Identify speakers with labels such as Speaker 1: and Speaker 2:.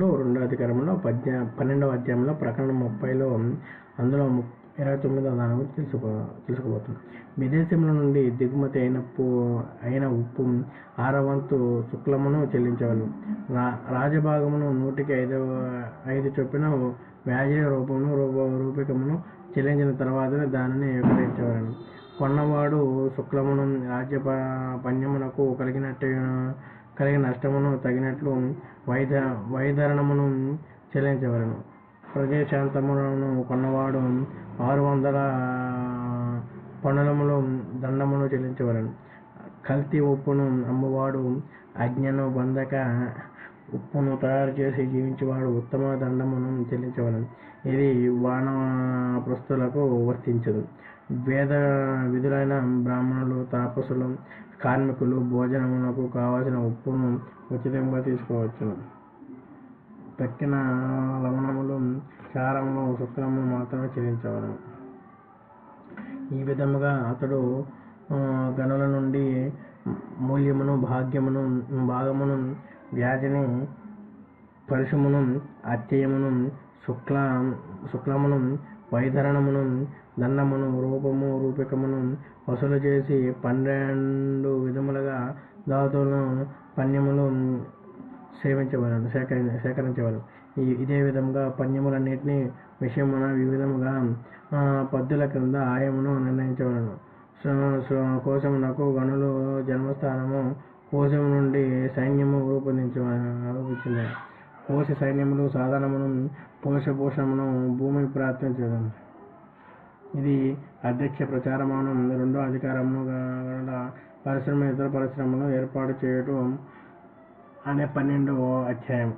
Speaker 1: అధ్యాయంలో రెండో అధికారంలో పద్య పన్నెండవ అధ్యాయంలో ప్రకటన ముప్పైలో అందులో ఇరవై తొమ్మిదో దాని గురించి తెలుసుకో తెలుసుకోబోతున్నాం. విదేశంలో నుండి దిగుమతి అయిన అయిన ఉప్పు ఆరవంతు శుక్లమును చెల్లించవలను. రా రాజభాగమును నూటికి ఐదవ ఐదు చొప్పున వ్యాజ రూపమును రూప రూపికమును చెల్లించిన తర్వాతనే దానిని విక్రయించవలను. కొన్నవాడు శుక్లమును రాజ్య ప- పణ్యమునకు కలిగినట్టు కలిగిన నష్టమును తగినట్లు వైద వైధరణమును చెల్లించవలను. ప్రదేశాంతములను కొన్నవాడు ఆరు వందల పనులములు దండమును చెల్లించవలను. కల్తీ ఉప్పును అమ్మువాడు అజ్ఞను బంధక ఉప్పును తయారు చేసి జీవించేవాడు ఉత్తమ దండమును చెల్లించవలను. ఇది వానప్రస్తులకు వర్తించదు. వేద విధులైన బ్రాహ్మణులు తాపసులు కార్మికులు భోజనములకు కావలసిన ఉప్పును ఉచితంగా తీసుకోవచ్చును. తక్కిన లవణములు క్షారములు శుక్రములు మాత్రమే చెల్లించవలను. ఈ విధముగా అతడు గనుల నుండి మూల్యమును భాగ్యమును భాగమును వ్యాధిని పరుషమును అత్యయమును శుక్ల శుక్లమును వైధరణమును దండమును రూపము రూపికమును వసూలు చేసి పన్నెండు విధములుగా దాతులను పన్యములు సేవించవలను సేకరి సేకరించవలను. ఈ ఇదే విధంగా పన్యములన్నిటినీ విషయమున వివిధముగా పద్దుల క్రింద ఆయమును నిర్ణయించవలను. కోసం నాకు గనులు జన్మస్థానము కోశం నుండి సైన్యము రూపొందించ రూపించింది కోశ సైన్యములు సాధనమును పోషపోషమును భూమి ప్రార్థించదు ఇది అధ్యక్ష ప్రచారమానం రెండో అధికారమును గల పరిశ్రమ ఇతర పరిశ్రమలు ఏర్పాటు చేయటం అనే పన్నెండవ అధ్యాయం